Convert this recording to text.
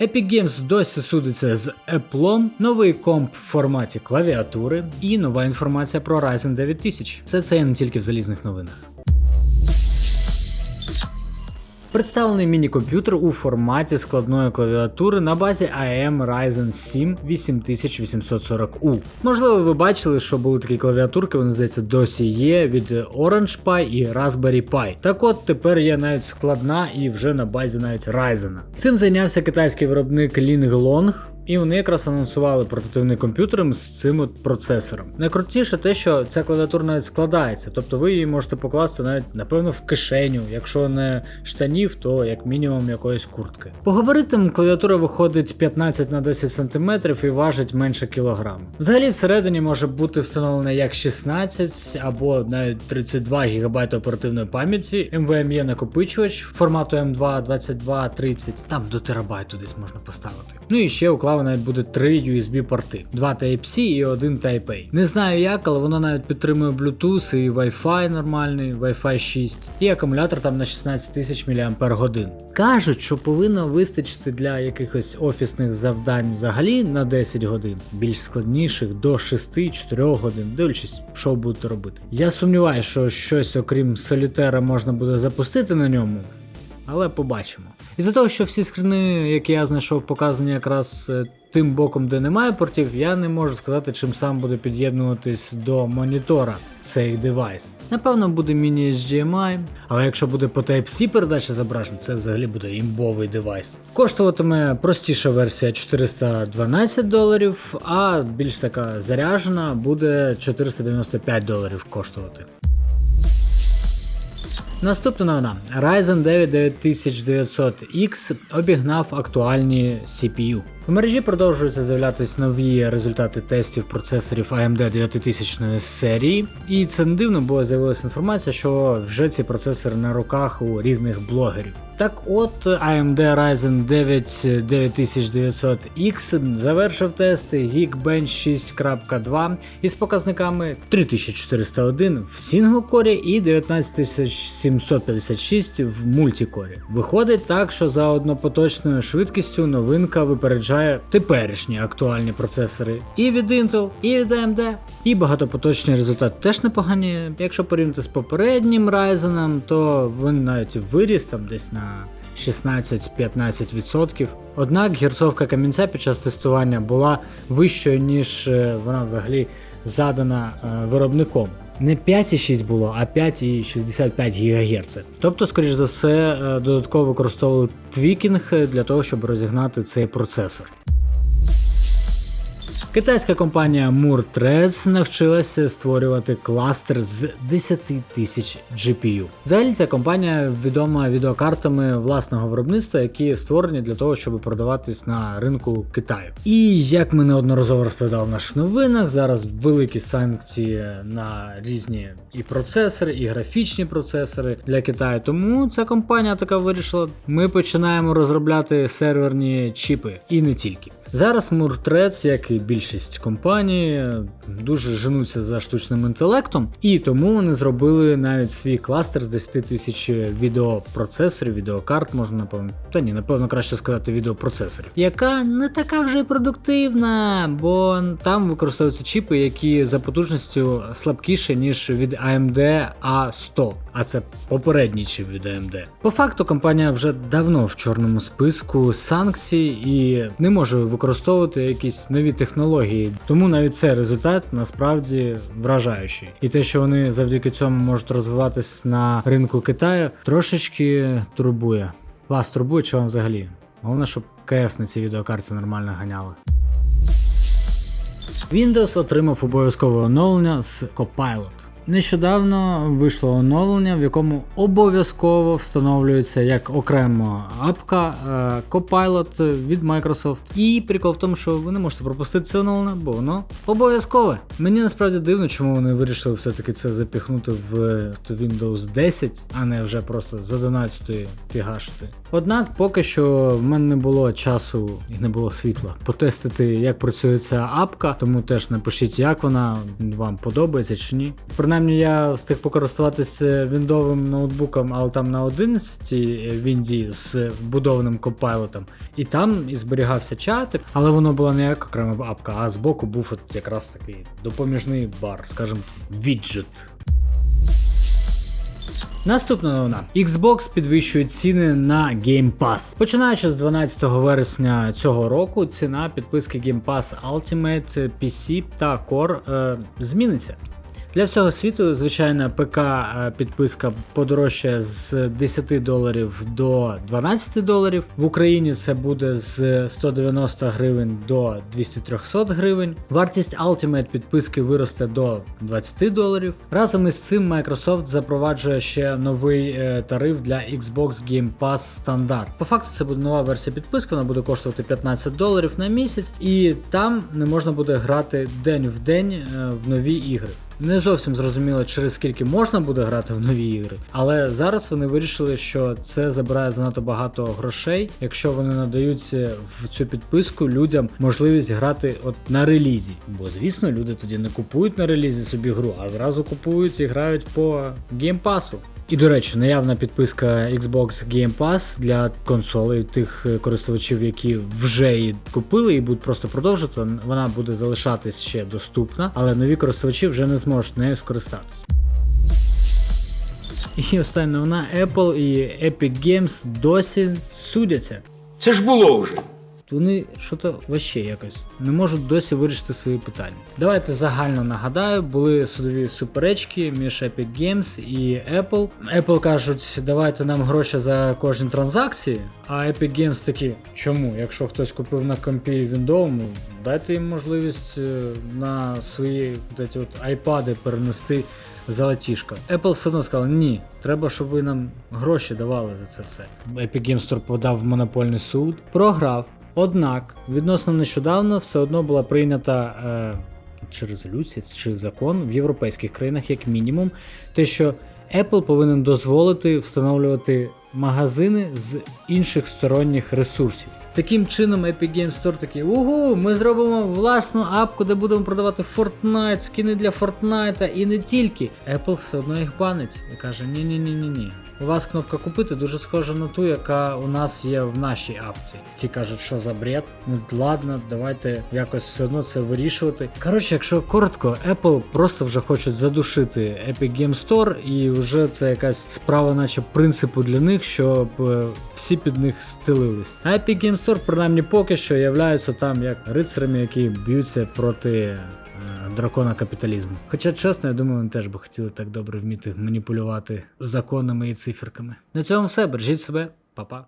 Epic Games досі судиться з Apple, новий комп в форматі клавіатури і нова інформація про Ryzen 9000. Все це не тільки в залізних новинах. Представлений міні-комп'ютер у форматі складної клавіатури на базі AM Ryzen 7 8840U. Можливо, ви бачили, що були такі клавіатурки, вони здається досі є від Orange Pi і Raspberry Pi. Так от тепер є навіть складна і вже на базі навіть Ryzen. Цим зайнявся китайський виробник Linglong. І вони якраз анонсували портативний комп'ютер з цим от процесором. Найкрутіше те, що ця клавіатура навіть складається, тобто ви її можете покласти навіть, напевно, в кишеню, якщо не штанів, то як мінімум якоїсь куртки. По габаритам клавіатура виходить 15 на 10 см і важить менше кілограму. Взагалі всередині може бути встановлена як 16 або навіть 32 ГБ оперативної пам'яті, NVMe накопичувач формату M2 2230, там до терабайту десь можна поставити. Ну і ще уклав навіть буде 3 USB порти: 2 Type-C і 1 Type-A. Не знаю як, але воно навіть підтримує Bluetooth і Wi-Fi нормальний, Wi-Fi 6, і акумулятор там на 16 тисяч мАч. Кажуть, що повинно вистачити для якихось офісних завдань взагалі на 10 годин, більш складніших до 6-4 годин, дивлячись, що будете робити. Я сумніваюся, що щось окрім солітера можна буде запустити на ньому. Але побачимо. Із-за того, що всі скрини, які я знайшов, показані якраз е, тим боком, де немає портів, я не можу сказати, чим сам буде під'єднуватись до монітора цей девайс. Напевно, буде міні HDMI, але якщо буде по Type-C передача зображень, це взагалі буде імбовий девайс. Коштуватиме простіша версія 412 доларів, а більш така заряжена буде 495 доларів коштувати. Наступна новина. Ryzen 9 9900X обігнав актуальні CPU. В мережі продовжуються з'являтися нові результати тестів процесорів AMD 9000 серії, і це не дивно, бо з'явилася інформація, що вже ці процесори на руках у різних блогерів. Так от AMD Ryzen 9 9900X завершив тести Geekbench 6.2 із показниками 3401 в синглкорі і 19756 в мультикорі. Виходить так, що за однопоточною швидкістю новинка випереджає теперішні актуальні процесори і від Intel, і від AMD. І багатопоточний результат теж непогані. Якщо порівняти з попереднім Ryzen, то він навіть виріс там десь на 16-15%. Однак гірцовка камінця під час тестування була вищою, ніж е, вона взагалі задана е, виробником. Не 5,6 було, а 5,65 ГГц. Тобто, скоріш за все, е, додатково використовували твікінг для того, щоб розігнати цей процесор. Китайська компанія Moore Threads навчилася створювати кластер з 10 тисяч GPU. Взагалі ця компанія відома відеокартами власного виробництва, які створені для того, щоб продаватись на ринку Китаю. І як ми неодноразово розповідали в наших новинах, зараз великі санкції на різні і процесори, і графічні процесори для Китаю. Тому ця компанія така вирішила: ми починаємо розробляти серверні чіпи і не тільки. Зараз Murtreads, як і більшість компаній, дуже женуться за штучним інтелектом, і тому вони зробили навіть свій кластер з 10 тисяч відеопроцесорів, відеокарт, можна напевно, та ні, напевно, краще сказати відеопроцесорів, яка не така вже продуктивна, бо там використовуються чіпи, які за потужністю слабкіші, ніж від AMD A100, а це попередній чіп від AMD. По факту компанія вже давно в чорному списку санкцій і не може використовувати якісь нові технології. Тому навіть цей результат насправді вражаючий. І те, що вони завдяки цьому можуть розвиватись на ринку Китаю, трошечки турбує. Вас турбує чи вам взагалі? Головне, щоб КС на цій відеокарті нормально ганяли. Windows отримав обов'язкове оновлення з Copilot. Нещодавно вийшло оновлення, в якому обов'язково встановлюється як окремо апка е, Copilot від Microsoft. І прикол в тому, що ви не можете пропустити це оновлення, бо воно обов'язкове. Мені насправді дивно, чому вони вирішили все-таки це запіхнути в Windows 10, а не вже просто з 11 фігашити. Однак, поки що в мене не було часу і не було світла потестити, як працює ця апка, тому теж напишіть, як вона вам подобається чи ні. Принаймні принаймні я встиг покористуватися віндовим ноутбуком, але там на 11 вінді з вбудованим копайлотом. І там і зберігався чат, але воно була не як окрема апка, а збоку був от якраз такий допоміжний бар, скажімо, віджит. Наступна новина. Xbox підвищує ціни на Game Pass. Починаючи з 12 вересня цього року, ціна підписки Game Pass Ultimate, PC та Core е, зміниться. Для всього світу, звичайна ПК е, підписка подорожчає з 10 доларів до 12 доларів. В Україні це буде з 190 гривень до 200-300 гривень. Вартість Ultimate підписки виросте до 20 доларів. Разом із цим Microsoft запроваджує ще новий е, тариф для Xbox Game Pass стандарт. По факту це буде нова версія підписки, вона буде коштувати 15 доларів на місяць, і там не можна буде грати день в день е, в нові ігри. Не зовсім зрозуміло, через скільки можна буде грати в нові ігри, але зараз вони вирішили, що це забирає занадто багато грошей, якщо вони надають в цю підписку людям можливість грати от на релізі. Бо звісно, люди тоді не купують на релізі собі гру, а зразу купують і грають по геймпасу. І до речі, наявна підписка Xbox Game Pass для консолей тих е, користувачів, які вже її купили і будуть просто продовжувати, вона буде залишатись ще доступна, але нові користувачі вже не зможуть нею скористатися. І остання новина Apple і Epic Games досі судяться. Це ж було вже. Вони що то вообще якось не можуть досі вирішити свої питання. Давайте загально нагадаю, були судові суперечки між Epic Games і Apple. Apple кажуть, давайте нам гроші за кожні транзакції. А Epic Games такі, чому? Якщо хтось купив на компі віндовому, дайте їм можливість е, на свої от от айпади перенести золотішко. Apple все одно сказала, ні, треба, щоб ви нам гроші давали за це все. Epic Games Store подав в монопольний суд, програв. Однак, відносно нещодавно все одно була прийнята е, чи резолюція, чи закон в європейських країнах, як мінімум, те, що Apple повинен дозволити встановлювати магазини з інших сторонніх ресурсів. Таким чином, Epic Games Store такий, угу, ми зробимо власну апку, де будемо продавати Fortnite, скини для Fortnite і не тільки. Apple все одно їх банить і каже: ні-ні-ні-ні-ні. У вас кнопка купити дуже схожа на ту, яка у нас є в нашій апці. Ці кажуть, що за бред. Ну ладно, давайте якось все одно це вирішувати. Коротше, якщо коротко, Apple просто вже хочуть задушити Epic Game Store, і вже це якась справа, наче принципу для них, щоб е, всі під них стелились. А Epic Game Store, принаймні, поки що являються там як рицарями, які б'ються проти. Дракона капіталізму. Хоча, чесно, я думаю, вони теж би хотіли так добре вміти маніпулювати законами і циферками. На цьому все. Бережіть себе, Па-па.